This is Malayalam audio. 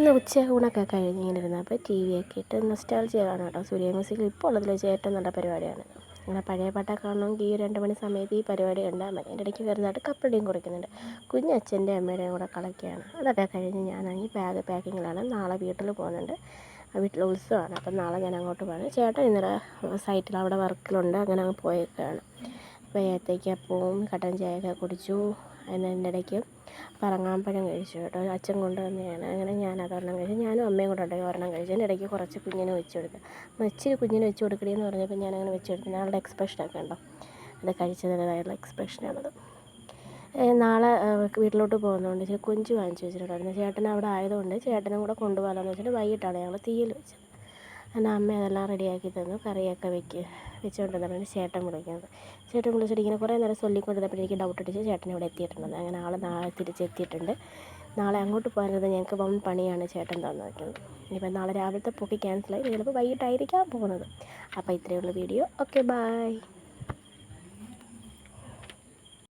ഇന്ന് ഉച്ച ഊണൊക്കെ കഴിഞ്ഞ് ഇങ്ങനെ ഇരുന്നപ്പോൾ ടി വി ഒക്കെ ഇട്ട് നൊസ്റ്റാൾജിയ കാണാം കേട്ടോ. സൂര്യ മ്യൂസിക്കിൽ ഇപ്പോൾ ഉള്ളതിൽ വെച്ച് ഏറ്റവും നല്ല പരിപാടിയാണ്. അങ്ങനെ പഴയ പാട്ടൊക്കെ കാണണമെങ്കിൽ ഈ രണ്ട് മണി സമയത്ത് ഈ പരിപാടി കണ്ടാൽ മതി. എന്റെ ഇടയ്ക്ക് വരുന്നതായിട്ട് കപ്പടിയും കുറിക്കുന്നുണ്ട്. കുഞ്ഞച്ഛന്റെ അമ്മയുടെയും കൂടെ കളക്കുകയാണ്. അതൊക്കെ കഴിഞ്ഞ് ഞാനാണെങ്കിൽ ബാഗ് പാക്കിങ്ങിലാണ് നാളെ വീട്ടിൽ പോകുന്നുണ്ട്. വീട്ടിൽ ഉത്സവമാണ്. അപ്പം നാളെ ഞാൻ അങ്ങോട്ട് പോകണം. ചേട്ടൻ ഇന്നലെ സൈറ്റിൽ അവിടെ വർക്കിലുണ്ട് അങ്ങനെ അങ്ങ് പോയേക്കാണ്. അപ്പോൾ ഏത്തയ്ക്കപ്പവും കട്ടൻ ചായയൊക്കെ കുടിച്ചു. അതിന്റെ ഇടയ്ക്ക് പറങ്ങാമ്പഴം കഴിച്ചു കേട്ടോ. അച്ഛൻ കൊണ്ടുവന്നതാണ്. അങ്ങനെ ഞാൻ അതൊരെണ്ണം കഴിച്ചു ഞാനും അമ്മയും കൂടെ ഉണ്ടായി ഒരെണ്ണം കഴിച്ചു. അതിന്റെ ഇടയ്ക്ക് കുറച്ച് കുഞ്ഞിന് വെച്ച് കൊടുത്തു. ഇച്ചിരി കുഞ്ഞിന് വെച്ച് കൊടുക്കണേ എന്ന് പറഞ്ഞപ്പോൾ ഞാൻ അങ്ങനെ വെച്ച് കൊടുത്തു. ഞാളുടെ എക്സ്പ്രഷനൊക്കെ ഉണ്ടോ അത് കഴിച്ചതിന്റെതായുള്ള എക്സ്പ്രഷനാണത്. നാളെ വീട്ടിലോട്ട് പോകുന്നതുകൊണ്ട് ഇച്ചിരി കൊഞ്ച് വാങ്ങിച്ച് വെച്ചിട്ടുണ്ടായിരുന്നു. ചേട്ടൻ അവിടെ ആയതുകൊണ്ട് ചേട്ടനും കൂടെ കൊണ്ടുപോകാമെന്ന് വെച്ചിട്ട് വൈകിട്ടാണ് ഞങ്ങൾ തീയിൽ വെച്ചത്. എന്റെ അമ്മ അതെല്ലാം റെഡിയാക്കി തന്നു. കറിയൊക്കെ വെക്ക് വെച്ചുകൊണ്ടിരുന്നപ്പോഴാണ് ചേട്ടൻ വിളിക്കുന്നത്. ചേട്ടൻ വിളിച്ചിട്ട് ഇങ്ങനെ കുറേ നേരം ചൊല്ലിക്കൊണ്ടിരുന്നപ്പോൾ എനിക്ക് ഡൗട്ട് അടിച്ച് ചേട്ടൻ ഇവിടെ എത്തിയിട്ടുണ്ട്. അങ്ങനെ ആൾ നാളെ തിരിച്ചെത്തിയിട്ടുണ്ട്. നാളെ അങ്ങോട്ട് പോകാനത് ഞങ്ങൾക്ക് വൻ പണിയാണ് ചേട്ടൻ തന്നു വയ്ക്കുന്നത് ഇനിയിപ്പോൾ നാളെ രാവിലത്തെ പോക്ക് ക്യാൻസലായി ചിലപ്പോൾ വൈകിട്ടായിരിക്കാം പോകുന്നത്. അപ്പോൾ ഇത്രയേ ഉള്ളൂ വീഡിയോ. Okay bye